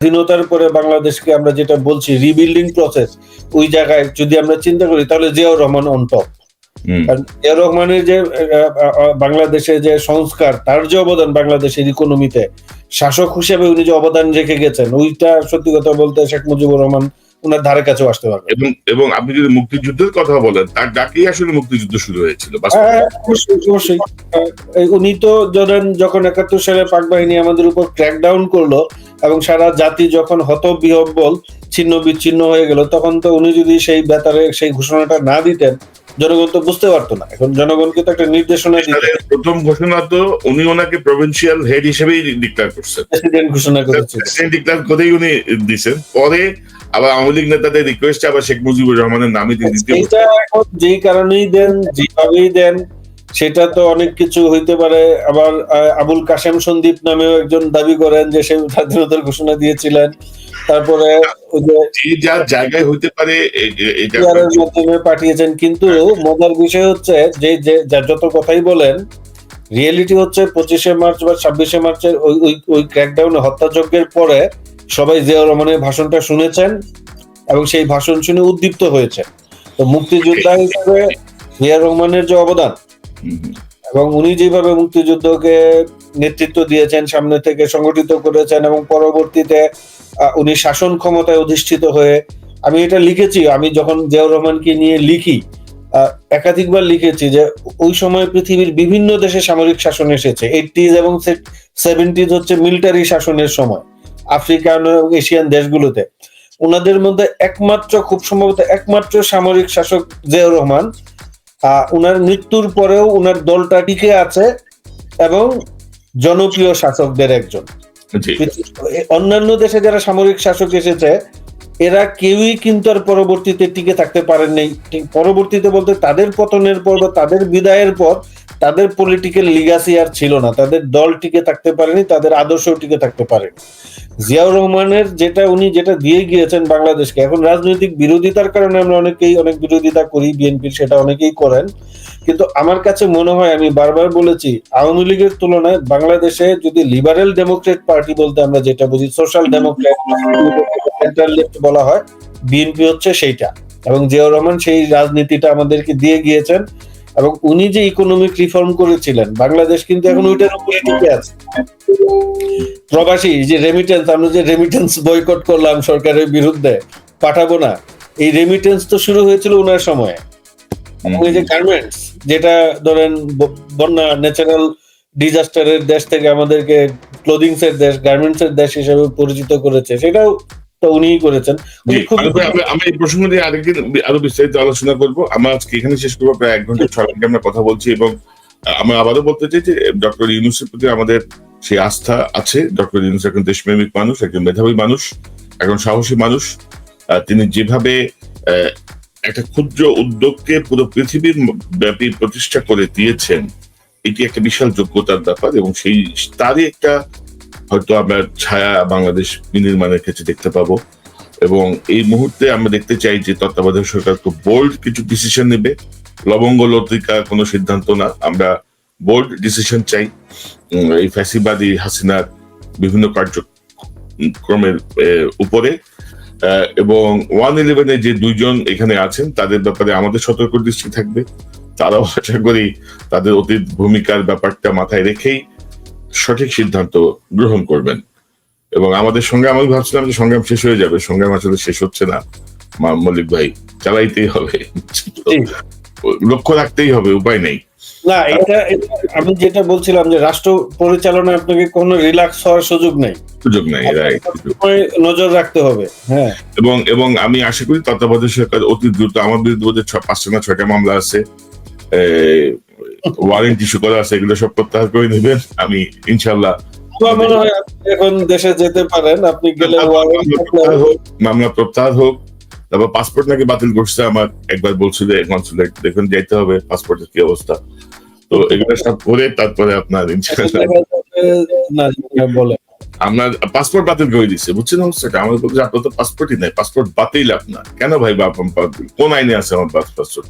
স্বাধীনতার পরে বাংলাদেশকে আমরা যেটা বলছি রিবিল্ডিং প্রসেস ওই জায়গায় যদি আমরা চিন্তা করি তাহলে জিয়াউর রহমান অন টপ জিয়াউর রহমানের যে বাংলাদেশে যে সংস্কার তার যে অবদান বাংলাদেশের ইকোনমিতে শাসক হিসেবে উনি যে অবদান রেখে গেছেন ওইটা সত্যি কথা বলতে শেখ মুজিবুর রহমান ওনার ধারে কাছেও আসতে পারবে এবং এবং আপনি যদি মুক্তিযুদ্ধের কথা বলেন তার ডাকেই আসলে মুক্তিযুদ্ধ শুরু হয়েছিল হ্যাঁ, অবশ্যই উনি তো ধরেন যখন একাত্তর সালে পাক বাহিনী আমাদের উপর ক্র্যাক ডাউন করল এবং সারা জাতি যখন হত বিহব্বল ছিন্ন বিচ্ছিন্ন হয়ে গেল তখন তো উনি যদি সেই বেতারে সেই ঘোষণাটা না দিতেন জনগণ তো বুঝতে পারতো না। এখন জনগণকে তো একটা নির্দেশনা দিতে প্রথম ঘোষণা তো উনি ওনাকে প্রভিন্সিয়াল হেড হিসেবেই ডিক্লেয়ার করছেন। প্রেসিডেন্ট ঘোষণা করেছে। প্রেসিডেন্ট ডিক্লেয়ার করেই উনি দিছেন। পরে আবার আওয়ামী লীগ নেতাদের রিকোয়েস্টে আবার শেখ মুজিবুর রহমানের নামে এইটা এখন যেই কারণেই দেন যেভাবেই দেন সেটা তো অনেক কিছু হইতে পারে। আবার আবুল কাশেম সন্দীপ নামেও একজন দাবি করেন যে সে স্বাধীনতার ঘোষণা দিয়েছিলেন। তারপরে যার জায়গায় হইতে পারে মাধ্যমে পাঠিয়েছেন। কিন্তু মজার বিষয় হচ্ছে যে যে যত কথাই বলেন রিয়েলিটি হচ্ছে পঁচিশে মার্চ বা ছাব্বিশে মার্চের ওই ওই ওই ক্র্যাকডাউনে হত্যাযজ্ঞের পরে সবাই জিয়াউর রহমানের ভাষণটা শুনেছেন এবং সেই ভাষণ শুনে উদ্দীপ্ত হয়েছে। তো মুক্তিযোদ্ধা হিসেবে জিয়া রহমানের যে অবদান এবং উনি যেভাবে মুক্তিযুদ্ধকে নেতৃত্ব দিয়েছেন, সামনে থেকে সংগঠিত করেছেন এবং পরবর্তীতে উনি শাসন ক্ষমতায় অধিষ্ঠিত হয়ে, আমি এটা লিখেছি, আমি যখন জিয়াউর রহমানকে নিয়ে লিখি একাধিকবার লিখেছি যে ওই সময় পৃথিবীর বিভিন্ন দেশে সামরিক শাসন এসেছে এইটিজ এবং সেভেন্টিজ হচ্ছে মিলিটারি শাসনের সময়, আফ্রিকান এবং এশিয়ান দেশগুলোতে। ওনাদের মধ্যে একমাত্র, খুব সম্ভবত একমাত্র সামরিক শাসক জিয়াউর রহমান উনার মৃত্যুর পরেও উনার দলটা টিকে আছে এবং জনপ্রিয় শাসকদের একজন। অন্যান্য দেশে যারা সামরিক শাসক এসেছে এরা কেউই কিন্তু আর পরবর্তীতে টিকে থাকতে পারেন ঠিক পরবর্তীতে বলতে তাদের পতনের পর বা তাদের বিদায়ের পর তাদের পলিটিক্যাল লিগাসি আর ছিল না। তাদের দল টিকে থাকতে পারেনি, তাদের আদর্শ টিকে থাকতে পারেনি। জিয়াউর রহমানের যেটা উনি যেটা দিয়ে গিয়েছেন বাংলাদেশকে, এখন রাজনৈতিক বিরোধিতার কারণে আমরা অনেকেই অনেক বিরোধিতা করি বিএনপির সেটা অনেকেই করেন। কিন্তু আমার কাছে মনে হয়, আমি বারবার বলেছি, আওয়ামী লীগের তুলনায় বাংলাদেশে যদি লিবারেল ডেমোক্রেট পার্টি বলতে আমরা যেটা বুঝি সোশ্যাল ডেমোক্রেট লেফট বলা হয়, বিএনপি হচ্ছে সেইটা। এবং জিয়াউর রহমান সেই রাজনীতিটা আমাদেরকে দিয়ে গিয়েছেন। এবং উনি যে ইকোনমিক রিফর্ম করেছিলেন বাংলাদেশ কিন্তু এখন ওইটার উপরে টিকে আছে। প্রবাসী যে রেমিটেন্স আমরা যে রেমিটেন্স বয়কট করলাম সরকারের বিরুদ্ধে পাঠাবো না। এই রেমিটেন্স তো শুরু হয়েছিল ওনার সময়ে। ওই যে গার্মেন্টস যেটা ধরেন বন্যা ন্যাচারাল ডিজাস্টারের দেশ থেকে আমাদেরকে ক্লোদিংস এর দেশ গার্মেন্টস এর দেশ হিসেবে পরিচিত করেছে সেটাও তো উনিই করেছেন। আমরা এই প্রসঙ্গ নিয়ে আরেকদিন আরও বিস্তারিত আলোচনা করব। আমরা আজকে এখানে শেষ করব প্রায় এক ঘণ্টা ছয় আমরা কথা বলছি এবং আমরা আবারও বলতে চাই যে ডক্টর ইউনুসের প্রতি আমাদের সেই আস্থা আছে। ডক্টর ইউনুস একজন দেশপ্রেমিক মানুষ একজন মেধাবী মানুষ একজন সাহসী মানুষ। তিনি যেভাবে একটা ক্ষুদ্র উদ্যোগকে পুরো পৃথিবীর ব্যাপী প্রতিষ্ঠা করে দিয়েছেন এটি একটা বিশাল যোগ্যতার ব্যাপার এবং সেই তারই একটা হয়তো আমরা ছায়া বাংলাদেশ বিনির্মাণের ক্ষেত্রে দেখতে পাবো। এবং এই মুহূর্তে আমরা দেখতে চাই যে তত্ত্বাবধায়ক সরকার খুব বোল্ড কিছু ডিসিশন নেবে। লবঙ্গ লতিকা কোনো সিদ্ধান্ত না। আমরা বোল্ড ডিসিশন চাই। এই ফ্যাসিবাদী হাসিনার বিভিন্ন কার্যক্রমের উপরে। এবং ওয়ান ইলেভেনে যে দুইজন এখানে আছেন, তাদের ব্যাপারে আমাদের সতর্ক দৃষ্টি থাকবে। তারাও আশা করি তাদের অতীত ভূমিকার ব্যাপারটা মাথায় রেখেই সঠিক সিদ্ধান্ত গ্রহণ করবেন। এবং আমাদের সঙ্গে আমি ভাবছিলাম যে সংগ্রাম শেষ হয়ে যাবে সংগ্রাম আসলে শেষ হচ্ছে না। মল্লিক ভাই চালাইতেই হবে। লক্ষ্য রাখতেই হবে উপায় নেই। না এটা আমি যেটা বলছিলাম যে রাষ্ট্র পরিচালনায় আপনাকে কোনো রিল্যাক্স হওয়ার সুযোগ নেই। সুযোগ নেই নজর রাখতে হবে হ্যাঁ। এবং এবং আমি আশা করি তত্ত্বাবধায়ক সরকার অতি দ্রুত আমার বিরুদ্ধে পাঁচটা না ছয়টা মামলা আছে। ওয়ারেন্ট ইস্যু করা আছে এগুলো সব প্রত্যাহার করে নেবেন। আমি ইনশাল্লাহ এখন দেশে যেতে পারেন আপনি গেলে মামলা প্রত্যাহার হোক তারপর পাসপোর্ট নাকি বাতিল করছে আমার একবার বলছিল কনসুলেট দেখুন যাইতে হবে পাসপোর্টের কি অবস্থা। তো এগুলো সব করে তারপরে আপনার আপনার পাসপোর্ট বাতিল করে দিচ্ছে বুঝছেন অবস্থাটা? আমার বলছে আপনার তো পাসপোর্টই নাই পাসপোর্ট বাতিল আপনার। কেন ভাই বাপ? কোন আইনে আছে আমার পাসপোর্ট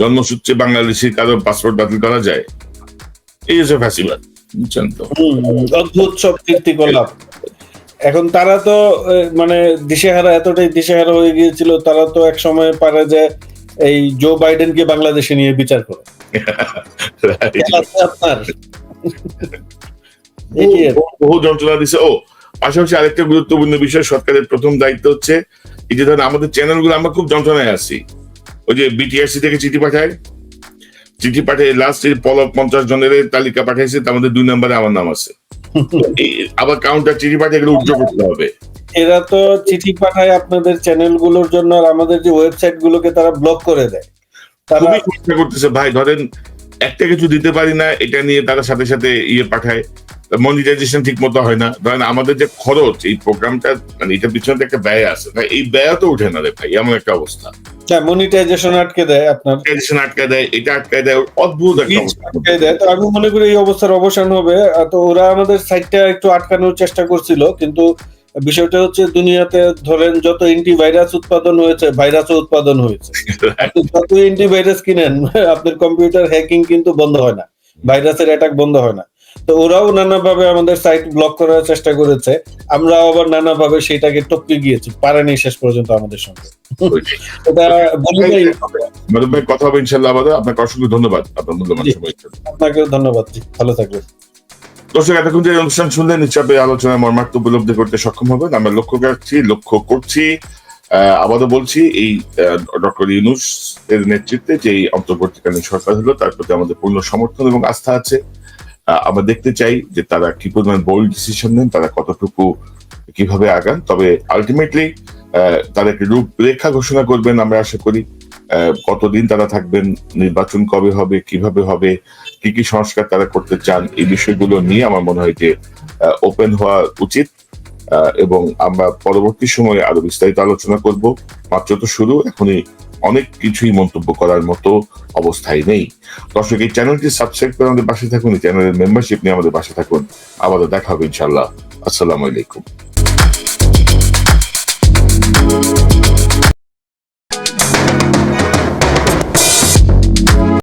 জন্মসূত্রে বাংলাদেশি কারও পাসপোর্ট বাতিল করা যায়? এই হচ্ছে ফ্যাসিবাদ বুঝছেন তো? অদ্ভুত সব কীর্তিকলাপ। এখন তারা তো মানে দিশেহারা এতটাই দিশেহারা হয়ে গিয়েছিল তারা তো এক সময় পারে যে এই জো বাইডেনকে বাংলাদেশে নিয়ে বিচার করে। আপনার। বহু যন্ত্রণা দিছে। ও পাশাপাশি আরেকটা গুরুত্বপূর্ণ বিষয় সরকারের প্রথম দায়িত্ব হচ্ছে এই যে ধরেন আমাদের চ্যানেলগুলো আমরা খুব যন্ত্রণায় আছি। ওই যে বিটিআরসি থেকে চিঠি পাঠায়। চিঠি পাঠিয়ে লাস্ট পঞ্চাশ জনের তালিকা পাঠাইছে তার মধ্যে দুই নম্বরে আমার নাম আছে। আবার কাউন্টার চিঠি পাঠিয়ে এগুলো উজ্জ্বল করতে হবে। এরা তো চিঠি পাঠায় আপনাদের চ্যানেলগুলোর জন্য আর আমাদের যে ওয়েবসাইট গুলোকে তারা ব্লক করে দেয়। তারা খুবই চেষ্টা করতেছে ভাই ধরেন একটা কিছু দিতে পারি না এটা নিয়ে তারা সাথে সাথে ইয়ে পাঠায়। মনিটাইজেশন ঠিক মতো হয় না। ধরেন আমাদের যে খরচ এই প্রোগ্রামটা মানে এটার পিছনে একটা ব্যয় আছে। না এই ব্যয় তো উঠে না রে ভাই এমন একটা অবস্থা। মনিটাইজেশন আটকে দেয় আপনার। মনিটাইজেশন আটকায় দেয় এটা আটকায় দেয় অদ্ভুত একটা আটকে দেয়। তো আমি মনে করি এই অবস্থার অবসান হবে। তো ওরা আমাদের সাইটটা একটু আটকানোর চেষ্টা করছিল কিন্তু বিষয়টা হচ্ছে দুনিয়াতে ধরেন যত অ্যান্টিভাইরাস উৎপাদন হয়েছে ভাইরাসও উৎপাদন হয়েছে। যত অ্যান্টিভাইরাস কিনেন আপনার কম্পিউটার হ্যাকিং কিন্তু বন্ধ হয় না। ভাইরাসের অ্যাটাক বন্ধ হয় না। তো ওরাও নানাভাবে আমাদের সাইট ব্লক করার চেষ্টা করেছে। আমরা আবার নানাভাবে সেটাকে টপকে গিয়েছি পারেনি শেষ পর্যন্ত আমাদের সঙ্গে। কথা হবে ইনশাল্লাহ আপনাকে অসংখ্য ধন্যবাদ। আপনার মূল্যবান সময় আপনাকেও ধন্যবাদ ভালো থাকবেন। দর্শক এতক্ষণ যে অনুষ্ঠান শুনলেন নিশ্চয় আলোচনায় মর্মার্থ উপলব্ধি করতে সক্ষম হবেন। আমরা লক্ষ্য করছি লক্ষ্য করছি। আহ, আবারও বলছি এই ডক্টর ইউনুস এর নেতৃত্বে যে অন্তর্বর্তীকালীন সরকার হলো তার প্রতি আমাদের পূর্ণ সমর্থন এবং আস্থা আছে। আমরা দেখতে চাই যে তারা কি পরিমাণ বোল্ড ডিসিশন নেন, তারা কতটুকু কীভাবে আগান। তবে আলটিমেটলি একটি রূপরেখা ঘোষণা করবেন আমরা আশা করি। কতদিন তারা থাকবেন, নির্বাচন কবে হবে, কীভাবে হবে, কি কি সংস্কার তারা করতে চান, এই বিষয়গুলো নিয়ে আমার মনে হয় যে ওপেন হওয়া উচিত। এবং আমরা পরবর্তী সময়ে আরও বিস্তারিত আলোচনা করব। মাত্র তো শুরু, এখনই অনেক কিছুই মন্তব্য করার মতো অবস্থায় নেই। দর্শক, এই চ্যানেলটি সাবস্ক্রাইব করে আমাদের পাশে থাকুন, এই চ্যানেলের মেম্বারশিপ নিয়ে আমাদের পাশে থাকুন। আবার দেখা হবে ইনশাল্লাহ আসসালামু আলাইকুম।